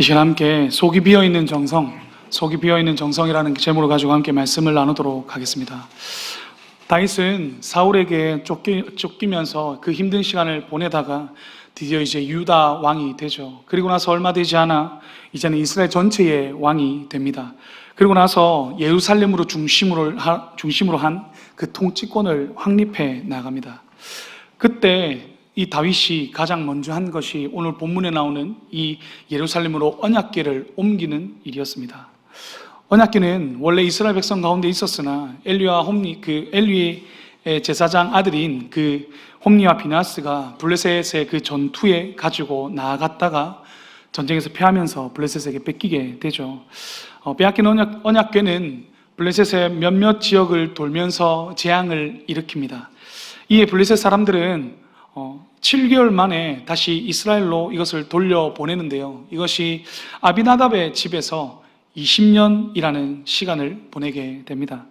이 시간 함께 속이 비어 있는 정성, 속이 비어 있는 정성이라는 제목을 가지고 함께 말씀을 나누도록 하겠습니다. 다윗은 사울에게 쫓기, 쫓기 면서 그 힘든 시간을 보내다가 드디어 이제 유다 왕이 되죠. 그리고 나서 얼마 되지 않아 이제는 이스라엘 전체의 왕이 됩니다. 그리고 나서 예루살렘으로 중심으로, 하- 중심으로 한 그 통치권을 확립해 나갑니다. 그때 이 다윗이 가장 먼저 한 것이 오늘 본문에 나오는 이 예루살렘으로 언약궤를 옮기는 일이었습니다. 언약궤는 원래 이스라엘 백성 가운데 있었으나 엘리와 홈리 그 엘리의 제사장 아들인 그 홈리와 비나스가 블레셋의 그 전투에 가지고 나아갔다가 전쟁에서 패하면서 블레셋에게 뺏기게 되죠. 어, 빼앗긴 언약, 언약궤는 블레셋의 몇몇 지역을 돌면서 재앙을 일으킵니다. 이에 블레셋 사람들은 어, 7개월 만에 다시 이스라엘로 이것을 돌려보내는데요. 이것이 아비나답의 집에서 20년이라는 시간을 보내게 됩니다.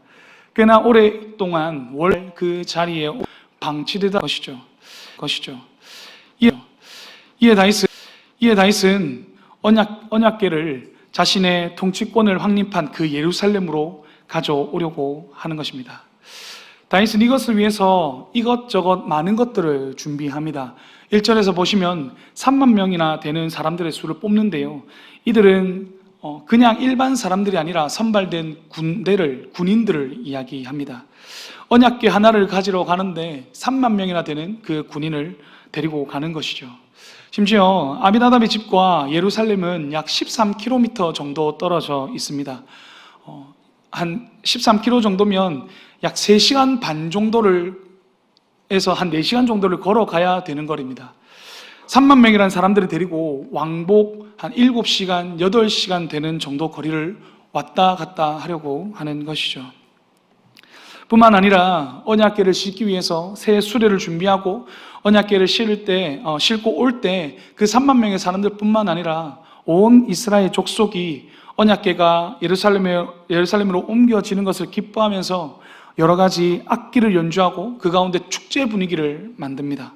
꽤나 오랫동안 월그 자리에 방치되다 것이죠. 것이죠. 이에, 이에 다윗은, 이에 다윗은 언약, 언약계를 자신의 통치권을 확립한 그 예루살렘으로 가져오려고 하는 것입니다. 다윗은 이것을 위해서 이것저것 많은 것들을 준비합니다. 1절에서 보시면 3만 명이나 되는 사람들의 수를 뽑는데요. 이들은 어, 그냥 일반 사람들이 아니라 선발된 군대를, 군인들을 이야기합니다. 언약계 하나를 가지러 가는데 3만 명이나 되는 그 군인을 데리고 가는 것이죠. 심지어 아비나답의 집과 예루살렘은 약 13km 정도 떨어져 있습니다. 어, 한 13km 정도면 약 3시간 반 정도를 에서 한 4시간 정도를 걸어가야 되는 거리입니다. 3만 명이라는 사람들을 데리고 왕복 한 7시간, 8시간 되는 정도 거리를 왔다 갔다 하려고 하는 것이죠. 뿐만 아니라 언약계를 싣기 위해서 새 수레를 준비하고 언약계를 실을 때, 어, 싣고 올 때 그 3만 명의 사람들뿐만 아니라 온 이스라엘 족속이 언약계가 예루살렘에, 예루살렘으로 옮겨지는 것을 기뻐하면서 여러 가지 악기를 연주하고 그 가운데 축제 분위기를 만듭니다.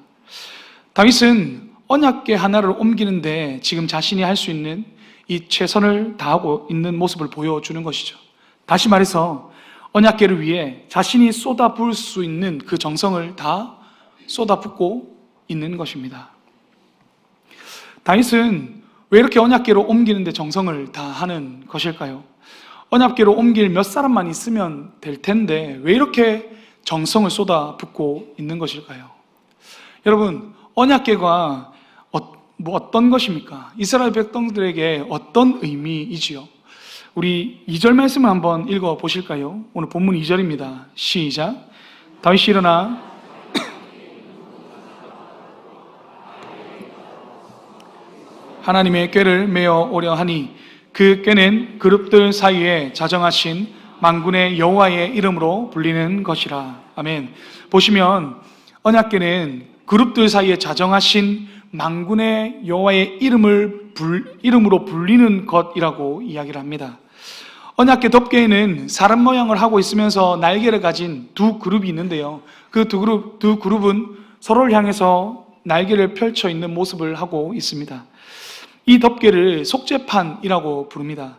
다윗은 언약계 하나를 옮기는데 지금 자신이 할 수 있는 이 최선을 다하고 있는 모습을 보여주는 것이죠. 다시 말해서 언약계를 위해 자신이 쏟아부을 수 있는 그 정성을 다 쏟아붓고 있는 것입니다. 다윗은 왜 이렇게 언약계로 옮기는데 정성을 다하는 것일까요? 언약계로 옮길 몇 사람만 있으면 될 텐데 왜 이렇게 정성을 쏟아붓고 있는 것일까요? 여러분, 언약계가 어, 뭐 어떤 것입니까? 이스라엘 백성들에게 어떤 의미이지요? 우리 2절 말씀을 한번 읽어 보실까요? 오늘 본문 2절입니다. 시작. 다윗이 일어나 하나님의 꾀를 메어 오려 하니 그 꾀는 그룹들 사이에 자정하신 만군의 여호와의 이름으로 불리는 것이라. 아멘. 보시면 언약궤는 그룹들 사이에 자정하신 만군의 여호와의 이름을 불, 이름으로 불리는 것이라고 이야기를 합니다. 언약궤 덮개에는 사람 모양을 하고 있으면서 날개를 가진 두 그룹이 있는데요. 그 두 그룹 두 그룹은 서로를 향해서 날개를 펼쳐 있는 모습을 하고 있습니다. 이 덮개를 속죄판이라고 부릅니다.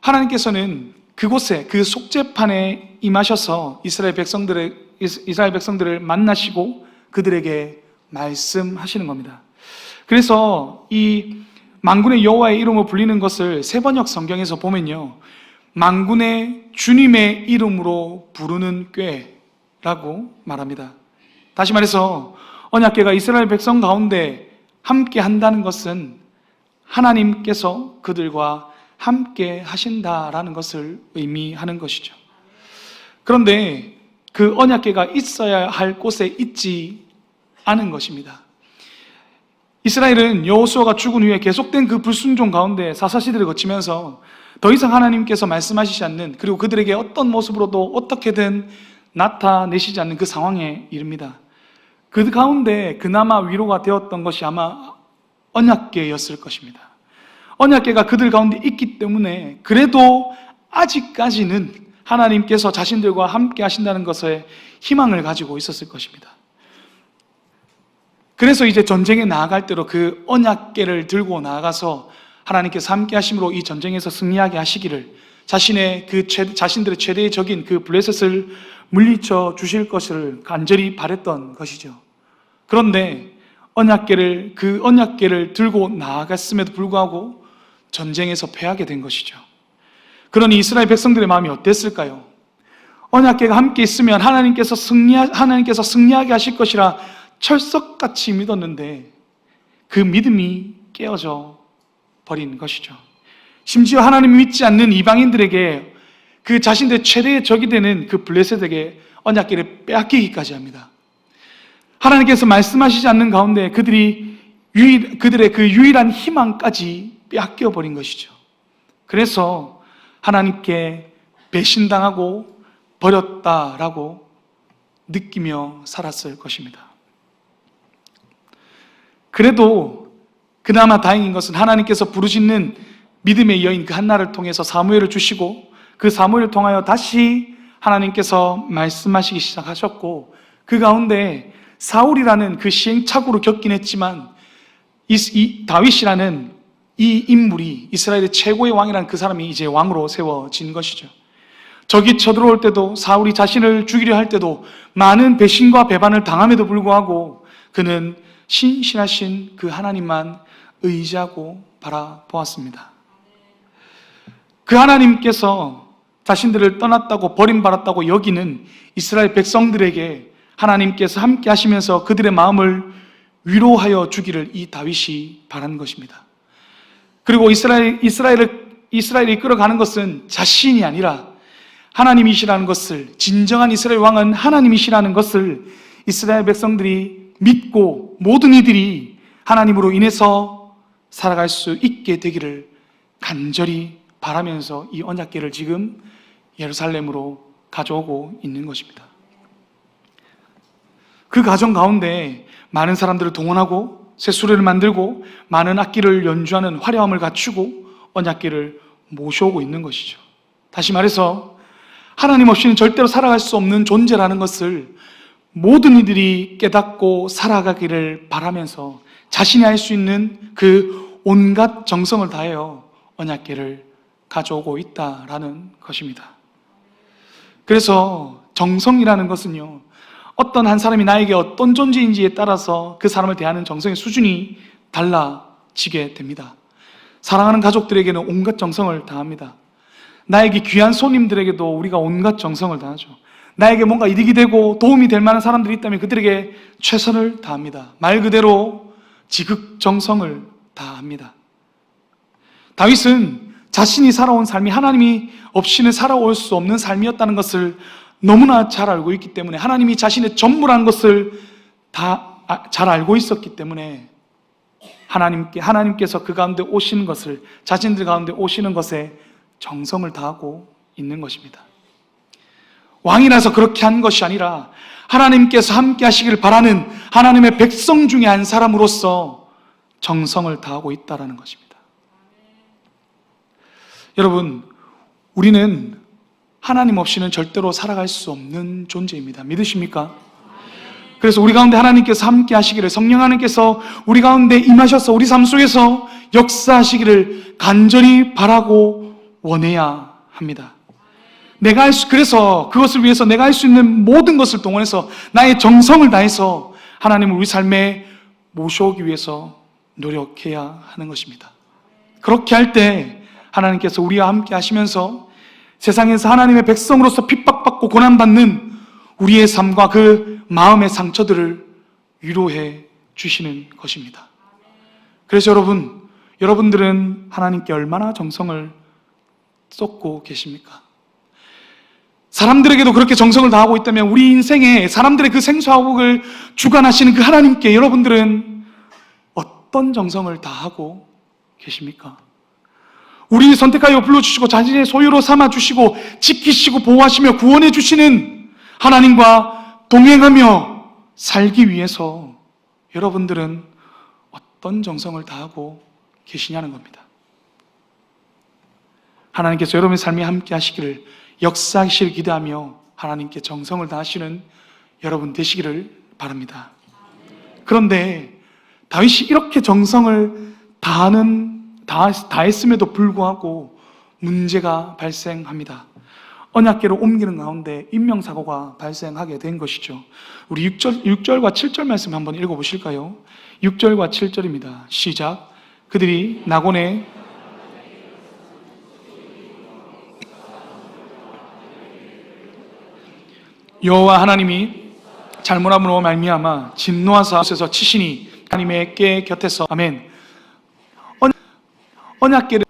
하나님께서는 그곳에 그 속죄판에 임하셔서 이스라엘 백성들의 이스라엘 백성들을 만나시고 그들에게 말씀하시는 겁니다. 그래서 이 만군의 여호와의 이름으로 불리는 것을 세번역 성경에서 보면요. 만군의 주님의 이름으로 부르는 꾀라고 말합니다. 다시 말해서 언약궤가 이스라엘 백성 가운데 함께 한다는 것은 하나님께서 그들과 함께 하신다라는 것을 의미하는 것이죠. 그런데 그 언약궤가 있어야 할 곳에 있지 않은 것입니다. 이스라엘은 여호수아가 죽은 후에 계속된 그 불순종 가운데 사사시대를 거치면서 더 이상 하나님께서 말씀하시지 않는 그리고 그들에게 어떤 모습으로도 어떻게든 나타내시지 않는 그 상황에 이릅니다. 그 가운데 그나마 위로가 되었던 것이 아마 언약계였을 것입니다. 언약계가 그들 가운데 있기 때문에 그래도 아직까지는 하나님께서 자신들과 함께 하신다는 것에 희망을 가지고 있었을 것입니다. 그래서 이제 전쟁에 나아갈 때로 그 언약계를 들고 나아가서 하나님께서 함께 하심으로 이 전쟁에서 승리하게 하시기를 자신의 그 최, 자신들의 최대의 적인 그 블레셋을 물리쳐 주실 것을 간절히 바랬던 것이죠. 그런데 언약계를 그 언약계를 들고 나아갔음에도 불구하고 전쟁에서 패하게 된 것이죠. 그러니 이스라엘 백성들의 마음이 어땠을까요? 언약계가 함께 있으면 하나님께서 승리 하나님께서 승리하게 하실 것이라 철석같이 믿었는데 그 믿음이 깨어져 버린 것이죠. 심지어 하나님 믿지 않는 이방인들에게 그 자신들의 최대의 적이 되는 그 블레셋에게 언약계를 빼앗기기까지 합니다. 하나님께서 말씀하시지 않는 가운데 그들이 유일, 그들의 그 유일한 희망까지 빼앗겨 버린 것이죠. 그래서 하나님께 배신당하고 버렸다라고 느끼며 살았을 것입니다. 그래도 그나마 다행인 것은 하나님께서 부르짖는 믿음의 여인 그 한나를 통해서 사무엘을 주시고 그 사무엘을 통하여 다시 하나님께서 말씀하시기 시작하셨고 그 가운데 사울이라는 그 시행착오를 겪긴 했지만 이, 이 다윗이라는 이 인물이 이스라엘의 최고의 왕이라는 그 사람이 이제 왕으로 세워진 것이죠. 적이 쳐들어올 때도 사울이 자신을 죽이려 할 때도 많은 배신과 배반을 당함에도 불구하고 그는 신실하신 그 하나님만 의지하고 바라보았습니다. 그 하나님께서 자신들을 떠났다고 버림받았다고 여기는 이스라엘 백성들에게 하나님께서 함께 하시면서 그들의 마음을 위로하여 주기를 이 다윗이 바란 것입니다. 그리고 이스라엘, 이스라엘을, 이스라엘이 이끌어가는 것은 자신이 아니라 하나님이시라는 것을, 진정한 이스라엘 왕은 하나님이시라는 것을 이스라엘 백성들이 믿고 모든 이들이 하나님으로 인해서 살아갈 수 있게 되기를 간절히 바라면서 이 언약계를 지금 예루살렘으로 가져오고 있는 것입니다. 그 과정 가운데 많은 사람들을 동원하고 새 수레를 만들고 많은 악기를 연주하는 화려함을 갖추고 언약계를 모셔오고 있는 것이죠. 다시 말해서 하나님 없이는 절대로 살아갈 수 없는 존재라는 것을 모든 이들이 깨닫고 살아가기를 바라면서 자신이 할 수 있는 그 온갖 정성을 다하여 언약계를 가져오고 있다라는 것입니다. 그래서 정성이라는 것은요, 어떤 한 사람이 나에게 어떤 존재인지에 따라서 그 사람을 대하는 정성의 수준이 달라지게 됩니다. 사랑하는 가족들에게는 온갖 정성을 다합니다. 나에게 귀한 손님들에게도 우리가 온갖 정성을 다하죠. 나에게 뭔가 이득이 되고 도움이 될 만한 사람들이 있다면 그들에게 최선을 다합니다. 말 그대로 지극정성을 다합니다. 다윗은 자신이 살아온 삶이 하나님이 없이는 살아올 수 없는 삶이었다는 것을 너무나 잘 알고 있기 때문에 하나님이 자신의 전부란 것을 다 잘 알고 있었기 때문에 하나님께 하나님께서 그 가운데 오시는 것을 자신들 가운데 오시는 것에 정성을 다하고 있는 것입니다. 왕이라서 그렇게 한 것이 아니라 하나님께서 함께 하시기를 바라는 하나님의 백성 중에 한 사람으로서 정성을 다하고 있다라는 것입니다. 여러분, 우리는 하나님 없이는 절대로 살아갈 수 없는 존재입니다. 믿으십니까? 그래서 우리 가운데 하나님께서 함께 하시기를 성령 하나님께서 우리 가운데 임하셔서 우리 삶 속에서 역사하시기를 간절히 바라고 원해야 합니다. 내가 할 수, 그래서 그것을 위해서 내가 할 수 있는 모든 것을 동원해서 나의 정성을 다해서 하나님을 우리 삶에 모셔오기 위해서 노력해야 하는 것입니다. 그렇게 할 때 하나님께서 우리와 함께 하시면서 세상에서 하나님의 백성으로서 핍박받고 고난받는 우리의 삶과 그 마음의 상처들을 위로해 주시는 것입니다. 그래서 여러분, 여러분들은 하나님께 얼마나 정성을 쏟고 계십니까? 사람들에게도 그렇게 정성을 다하고 있다면 우리 인생에 사람들의 그 생사복을 주관하시는 그 하나님께 여러분들은 어떤 정성을 다하고 계십니까? 우리 선택하여 불러주시고 자신의 소유로 삼아주시고 지키시고 보호하시며 구원해 주시는 하나님과 동행하며 살기 위해서 여러분들은 어떤 정성을 다하고 계시냐는 겁니다. 하나님께서 여러분의 삶에 함께 하시기를 역사하시를 기대하며 하나님께 정성을 다하시는 여러분 되시기를 바랍니다. 그런데 다윗이 이렇게 정성을 다하는 다, 다 했음에도 불구하고 문제가 발생합니다. 언약계를 옮기는 가운데 인명사고가 발생하게 된 것이죠. 우리 6절, 6절과 7절 말씀 한번 읽어보실까요? 6절과 7절입니다. 시작. 그들이 낙원에 여호와 하나님이 잘못함으로 말미암아 진노하사 에서 치시니 하나님의 깨 곁에서 아멘. 언- 언약계를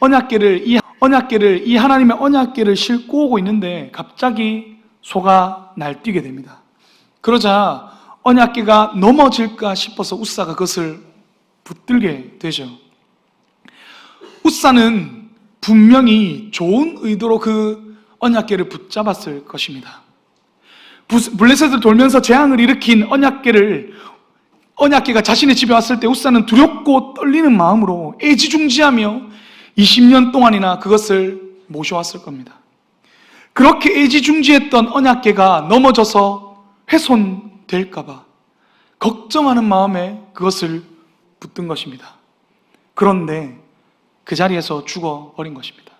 언약계를 이 언약계를 이 하나님의 언약계를 싣고 오고 있는데 갑자기 소가 날뛰게 됩니다. 그러자 언약계가 넘어질까 싶어서 우사가 그것을 붙들게 되죠. 우사는 분명히 좋은 의도로 그 언약계를 붙잡았을 것입니다. 부- 블레셋을 돌면서 재앙을 일으킨 언약계를 언약계가 자신의 집에 왔을 때 우사는 두렵고 떨리는 마음으로 애지중지하며 20년 동안이나 그것을 모셔왔을 겁니다. 그렇게 애지중지했던 언약계가 넘어져서 훼손될까봐 걱정하는 마음에 그것을 붙든 것입니다. 그런데 그 자리에서 죽어버린 것입니다.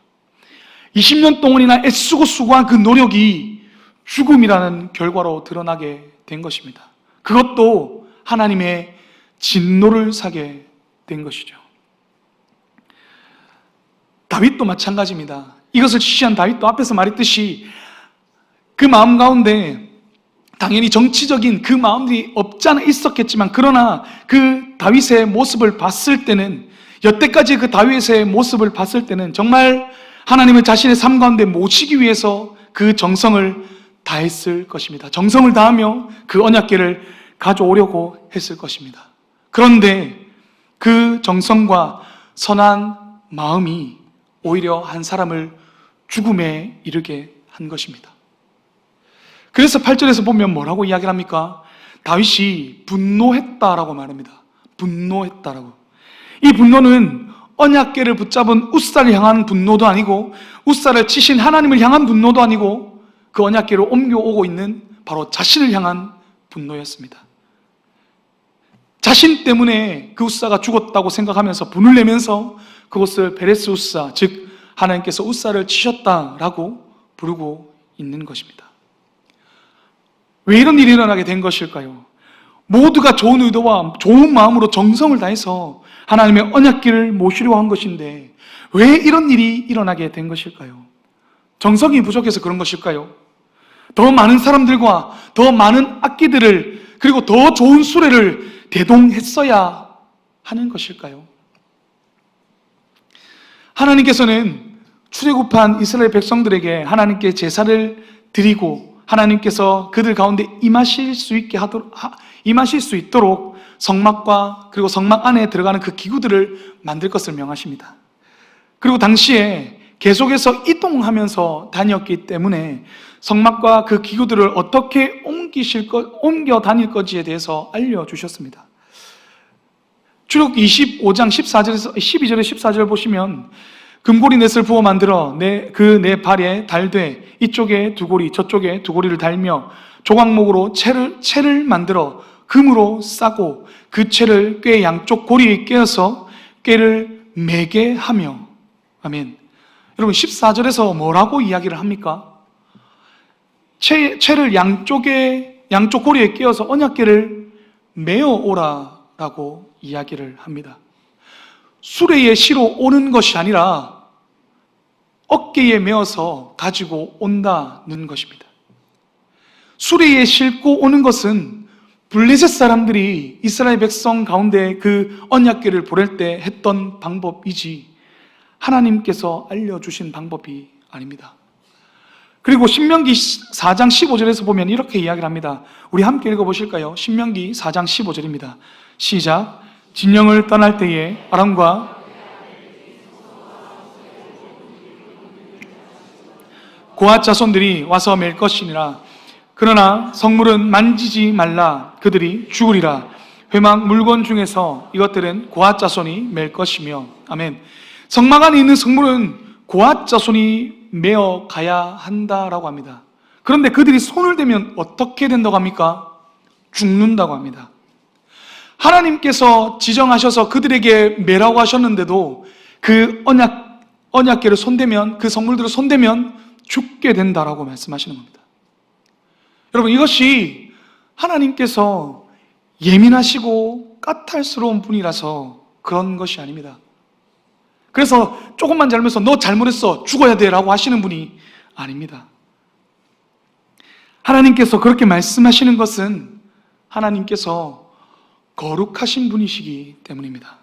20년 동안이나 애쓰고 수고한 그 노력이 죽음이라는 결과로 드러나게 된 것입니다. 그것도 하나님의 진노를 사게 된 것이죠. 다윗도 마찬가지입니다. 이것을 지시한 다윗도 앞에서 말했듯이 그 마음 가운데 당연히 정치적인 그 마음들이 없지 않아 있었겠지만 그러나 그 다윗의 모습을 봤을 때는 여태까지 그 다윗의 모습을 봤을 때는 정말 하나님을 자신의 삶 가운데 모시기 위해서 그 정성을 다했을 것입니다. 정성을 다하며 그 언약계를 가져오려고 했을 것입니다. 그런데 그 정성과 선한 마음이 오히려 한 사람을 죽음에 이르게 한 것입니다. 그래서 8절에서 보면 뭐라고 이야기를 합니까? 다윗이 분노했다라고 말합니다. 분노했다라고. 이 분노는 언약계를 붙잡은 우사를 향한 분노도 아니고 우사를 치신 하나님을 향한 분노도 아니고 그 언약계를 옮겨오고 있는 바로 자신을 향한 분노였습니다. 자신 때문에 그 우사가 죽었다고 생각하면서 분을 내면서 그것을 베레스 우사, 즉 하나님께서 우사를 치셨다라고 부르고 있는 것입니다. 왜 이런 일이 일어나게 된 것일까요? 모두가 좋은 의도와 좋은 마음으로 정성을 다해서 하나님의 언약길을 모시려고 한 것인데 왜 이런 일이 일어나게 된 것일까요? 정성이 부족해서 그런 것일까요? 더 많은 사람들과 더 많은 악기들을 그리고 더 좋은 수레를 대동했어야 하는 것일까요? 하나님께서는 출애굽한 이스라엘 백성들에게 하나님께 제사를 드리고 하나님께서 그들 가운데 임하실 수 있게 하도록 하- 임하실 수 있도록 성막과 그리고 성막 안에 들어가는 그 기구들을 만들 것을 명하십니다. 그리고 당시에 계속해서 이동하면서 다녔기 때문에 성막과 그 기구들을 어떻게 옮기실 것, 옮겨 다닐 것지에 대해서 알려주셨습니다. 출국 25장 14절에서 12절에 14절 보시면 금고리 넷을 부어 만들어 내 그 내 발에 달되 이쪽에 두 고리 저쪽에 두 고리를 달며 조각목으로 채를 채를 만들어 금으로 싸고 그 채를 꽤 양쪽 고리에 꿰어서 꾀를 매게 하며 아멘. 여러분 14절에서 뭐라고 이야기를 합니까? 채, 채를 양쪽에 양쪽 고리에 끼어서 언약계를 메어 오라라고 이야기를 합니다. 수레에 실어 오는 것이 아니라 어깨에 메어서 가지고 온다는 것입니다. 수레에 싣고 오는 것은 블레셋 사람들이 이스라엘 백성 가운데 그 언약계를 보낼 때 했던 방법이지 하나님께서 알려주신 방법이 아닙니다. 그리고 신명기 4장 15절에서 보면 이렇게 이야기를 합니다. 우리 함께 읽어보실까요? 신명기 4장 15절입니다. 시작. 진영을 떠날 때에 아람과 고아 자손들이 와서 맬 것이니라. 그러나 성물은 만지지 말라. 그들이 죽으리라. 회막 물건 중에서 이것들은 고아 자손이 맬 것이며. 아멘. 성막 안에 있는 성물은 고아 자손이 메어 가야 한다라고 합니다. 그런데 그들이 손을 대면 어떻게 된다고 합니까? 죽는다고 합니다. 하나님께서 지정하셔서 그들에게 매라고 하셨는데도 그 언약, 언약계를 손대면, 그 성물들을 손대면 죽게 된다라고 말씀하시는 겁니다. 여러분, 이것이 하나님께서 예민하시고 까탈스러운 분이라서 그런 것이 아닙니다. 그래서 조금만 잘못해서 너 잘못했어. 죽어야 돼. 라고 하시는 분이 아닙니다. 하나님께서 그렇게 말씀하시는 것은 하나님께서 거룩하신 분이시기 때문입니다.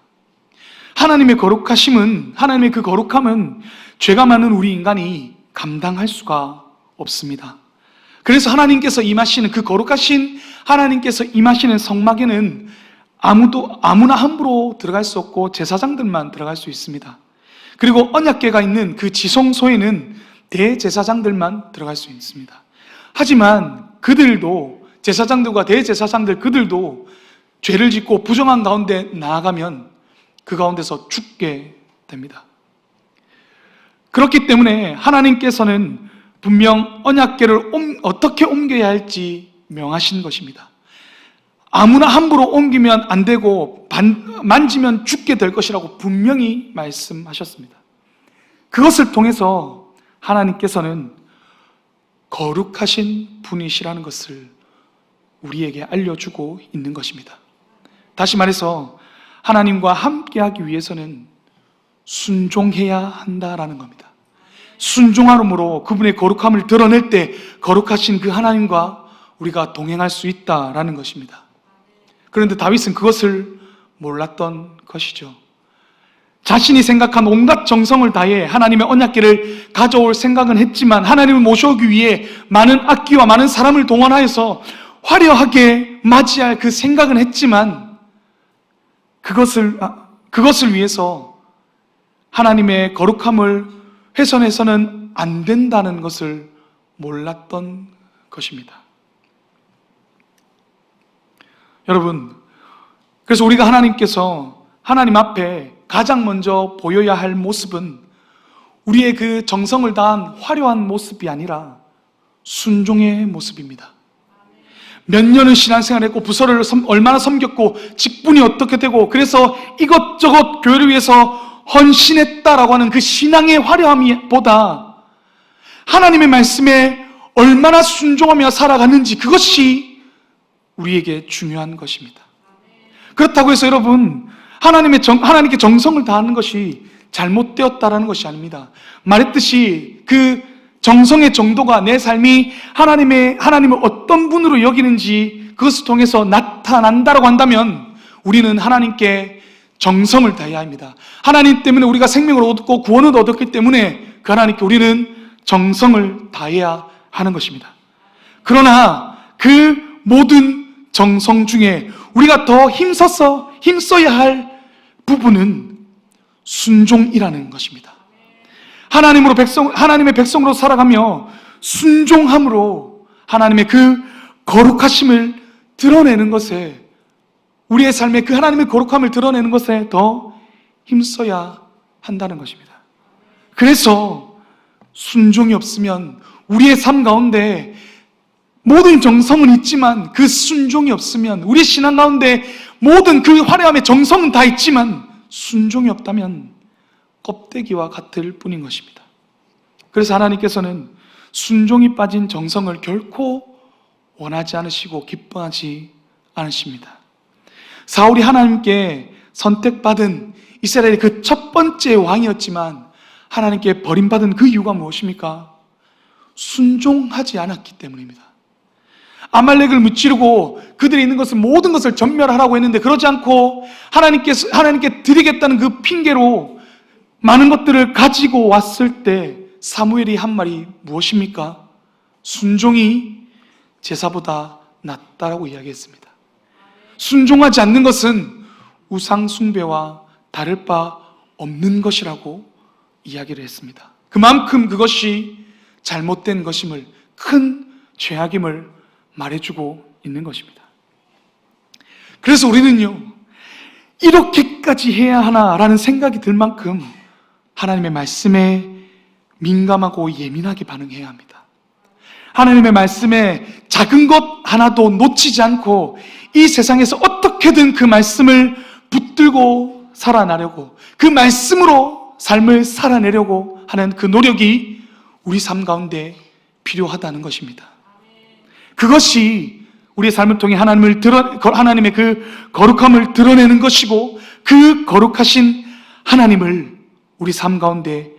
하나님의 거룩하심은, 하나님의 그 거룩함은 죄가 많은 우리 인간이 감당할 수가 없습니다. 그래서 하나님께서 임하시는 그 거룩하신 하나님께서 임하시는 성막에는 아무도 아무나 함부로 들어갈 수 없고 제사장들만 들어갈 수 있습니다. 그리고 언약궤가 있는 그 지성소에는 대제사장들만 들어갈 수 있습니다. 하지만 그들도 제사장들과 대제사장들 그들도 죄를 짓고 부정한 가운데 나아가면 그 가운데서 죽게 됩니다. 그렇기 때문에 하나님께서는 분명 언약궤를 어떻게 옮겨야 할지 명하신 것입니다. 아무나 함부로 옮기면 안 되고 만지면 죽게 될 것이라고 분명히 말씀하셨습니다. 그것을 통해서 하나님께서는 거룩하신 분이시라는 것을 우리에게 알려주고 있는 것입니다. 다시 말해서 하나님과 함께하기 위해서는 순종해야 한다라는 겁니다. 순종함으로 그분의 거룩함을 드러낼 때 거룩하신 그 하나님과 우리가 동행할 수 있다라는 것입니다. 그런데 다윗은 그것을 몰랐던 것이죠. 자신이 생각한 온갖 정성을 다해 하나님의 언약궤를 가져올 생각은 했지만 하나님을 모셔오기 위해 많은 악기와 많은 사람을 동원하여서 화려하게 맞이할 그 생각은 했지만 그것을 아, 그것을 위해서 하나님의 거룩함을 훼손해서는 안 된다는 것을 몰랐던 것입니다. 여러분, 그래서 우리가 하나님께서 하나님 앞에 가장 먼저 보여야 할 모습은 우리의 그 정성을 다한 화려한 모습이 아니라 순종의 모습입니다. 몇 년을 신앙생활 했고 부서를 얼마나 섬겼고 직분이 어떻게 되고 그래서 이것저것 교회를 위해서 헌신했다라고 하는 그 신앙의 화려함보다 하나님의 말씀에 얼마나 순종하며 살아갔는지 그것이 우리에게 중요한 것입니다. 그렇다고 해서 여러분 하나님의 정, 하나님께 정성을 다하는 것이 잘못되었다라는 것이 아닙니다. 말했듯이 그 정성의 정도가 내 삶이 하나님의 하나님을 어떤 분으로 여기는지 그것을 통해서 나타난다라고 한다면 우리는 하나님께 정성을 다해야 합니다. 하나님 때문에 우리가 생명을 얻고 구원을 얻었기 때문에 그 하나님께 우리는 정성을 다해야 하는 것입니다. 그러나 그 모든 정성 중에 우리가 더 힘써서 힘써야 할 부분은 순종이라는 것입니다. 하나님으로 백성, 하나님의 백성으로 살아가며 순종함으로 하나님의 그 거룩하심을 드러내는 것에 우리의 삶에 그 하나님의 거룩함을 드러내는 것에 더 힘써야 한다는 것입니다. 그래서 순종이 없으면 우리의 삶 가운데 모든 정성은 있지만 그 순종이 없으면 우리 신앙 가운데 모든 그 화려함의 정성은 다 있지만 순종이 없다면 껍데기와 같을 뿐인 것입니다. 그래서 하나님께서는 순종이 빠진 정성을 결코 원하지 않으시고 기뻐하지 않으십니다. 사울이 하나님께 선택받은 이스라엘의 그 첫 번째 왕이었지만 하나님께 버림받은 그 이유가 무엇입니까? 순종하지 않았기 때문입니다. 아말렉을 무찌르고 그들이 있는 것은 모든 것을 전멸하라고 했는데 그러지 않고 하나님께서 하나님께 드리겠다는 그 핑계로 많은 것들을 가지고 왔을 때 사무엘이 한 말이 무엇입니까? 순종이 제사보다 낫다라고 이야기했습니다. 순종하지 않는 것은 우상 숭배와 다를 바 없는 것이라고 이야기를 했습니다. 그만큼 그것이 잘못된 것임을 큰 죄악임을 말해주고 있는 것입니다. 그래서 우리는요, 이렇게까지 해야 하나라는 생각이 들 만큼 하나님의 말씀에 민감하고 예민하게 반응해야 합니다. 하나님의 말씀에 작은 것 하나도 놓치지 않고 이 세상에서 어떻게든 그 말씀을 붙들고 살아나려고 그 말씀으로 삶을 살아내려고 하는 그 노력이 우리 삶 가운데 필요하다는 것입니다. 그것이 우리의 삶을 통해 하나님을 드러, 하나님의 그 거룩함을 드러내는 것이고 그 거룩하신 하나님을 우리 삶 가운데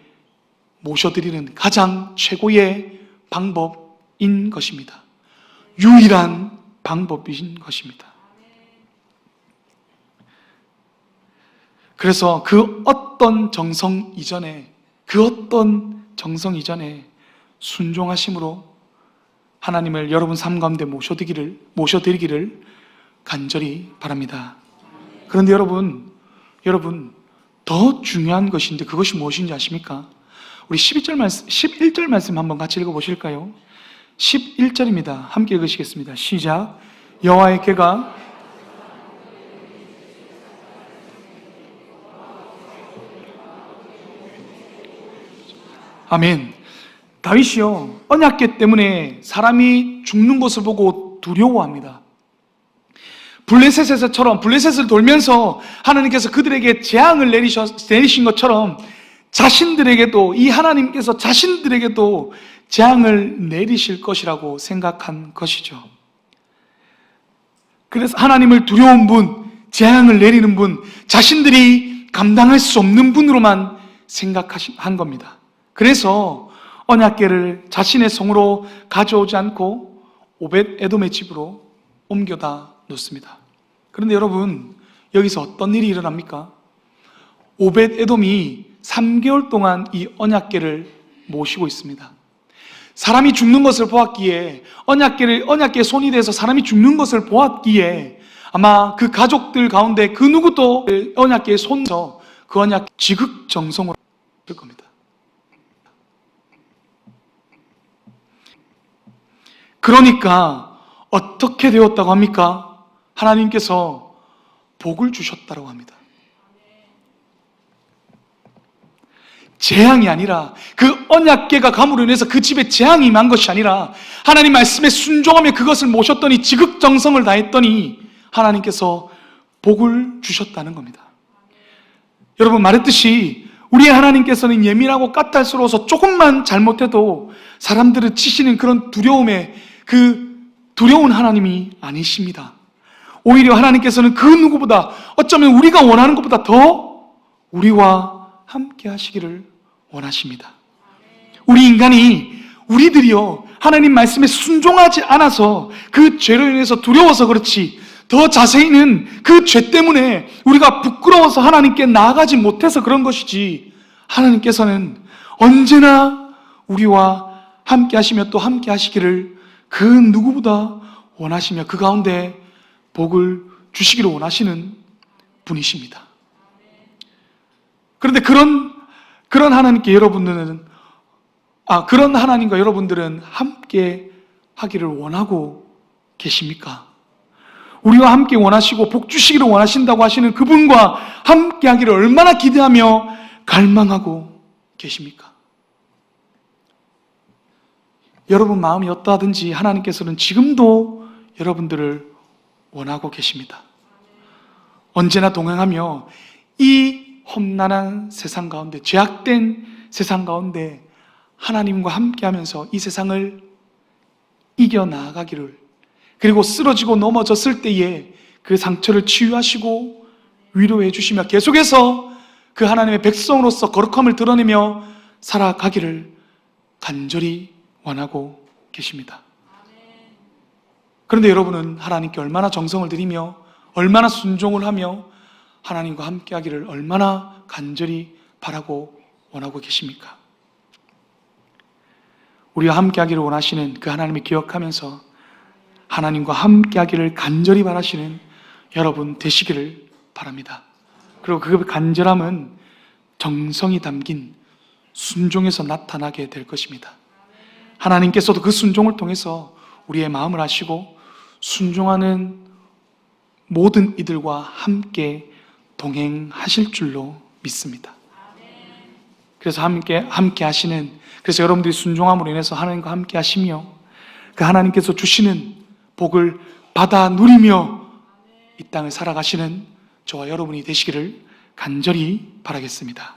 모셔드리는 가장 최고의 방법인 것입니다. 유일한 방법인 것입니다. 그래서 그 어떤 정성 이전에, 그 어떤 정성 이전에 순종하심으로 하나님을 여러분 삶 가운데 모셔드리기를, 모셔드리기를 간절히 바랍니다. 그런데 여러분, 여러분, 더 중요한 것인데 그것이 무엇인지 아십니까? 우리 12절 말씀, 11절 말씀 한번 같이 읽어보실까요? 11절입니다. 함께 읽으시겠습니다. 시작. 여호와의 궤가 아멘. 다윗이요 언약궤 때문에 사람이 죽는 것을 보고 두려워합니다. 블레셋에서처럼 블레셋을 돌면서 하나님께서 그들에게 재앙을 내리신 것처럼 자신들에게도 이 하나님께서 자신들에게도 재앙을 내리실 것이라고 생각한 것이죠. 그래서 하나님을 두려운 분, 재앙을 내리는 분, 자신들이 감당할 수 없는 분으로만 생각한 겁니다. 그래서 언약궤를 자신의 성으로 가져오지 않고 오벳 에돔의 집으로 옮겨다 놓습니다. 그런데 여러분 여기서 어떤 일이 일어납니까? 오벳 에돔이 3개월 동안 이 언약궤를 모시고 있습니다. 사람이 죽는 것을 보았기에 언약궤를 언약궤 손이 돼서 사람이 죽는 것을 보았기에 아마 그 가족들 가운데 그 누구도 언약궤 손서 그 언약 지극정성으로 할 겁니다. 그러니까 어떻게 되었다고 합니까? 하나님께서 복을 주셨다고 합니다. 재앙이 아니라 그 언약계가 감으로 인해서 그 집에 재앙이 임한 것이 아니라 하나님 말씀에 순종하며 그것을 모셨더니 지극정성을 다했더니 하나님께서 복을 주셨다는 겁니다. 여러분 말했듯이 우리의 하나님께서는 예민하고 까탈스러워서 조금만 잘못해도 사람들을 치시는 그런 두려움에 그 두려운 하나님이 아니십니다. 오히려 하나님께서는 그 누구보다 어쩌면 우리가 원하는 것보다 더 우리와 함께 하시기를 원하십니다. 우리 인간이 우리들이요 하나님 말씀에 순종하지 않아서 그 죄로 인해서 두려워서 그렇지 더 자세히는 그 죄 때문에 우리가 부끄러워서 하나님께 나아가지 못해서 그런 것이지 하나님께서는 언제나 우리와 함께 하시며 또 함께 하시기를 그 누구보다 원하시며 그 가운데 복을 주시기를 원하시는 분이십니다. 그런데 그런 그런 하나님께 여러분들은 아 그런 하나님과 여러분들은 함께 하기를 원하고 계십니까? 우리와 함께 원하시고 복 주시기를 원하신다고 하시는 그분과 함께 하기를 얼마나 기대하며 갈망하고 계십니까? 여러분 마음이 어떠하든지 하나님께서는 지금도 여러분들을 원하고 계십니다. 언제나 동행하며 이 험난한 세상 가운데, 죄악된 세상 가운데 하나님과 함께 하면서 이 세상을 이겨 나아가기를 그리고 쓰러지고 넘어졌을 때에 그 상처를 치유하시고 위로해 주시며 계속해서 그 하나님의 백성으로서 거룩함을 드러내며 살아가기를 간절히 원하고 계십니다. 그런데 여러분은 하나님께 얼마나 정성을 들이며 얼마나 순종을 하며 하나님과 함께 하기를 얼마나 간절히 바라고 원하고 계십니까? 우리와 함께 하기를 원하시는 그 하나님을 기억하면서 하나님과 함께 하기를 간절히 바라시는 여러분 되시기를 바랍니다. 그리고 그 간절함은 정성이 담긴 순종에서 나타나게 될 것입니다. 하나님께서도 그 순종을 통해서 우리의 마음을 아시고 순종하는 모든 이들과 함께 동행하실 줄로 믿습니다. 그래서 함께 함께 하시는 그래서 여러분들이 순종함으로 인해서 하나님과 함께 하시며 그 하나님께서 주시는 복을 받아 누리며 이 땅을 살아가시는 저와 여러분이 되시기를 간절히 바라겠습니다.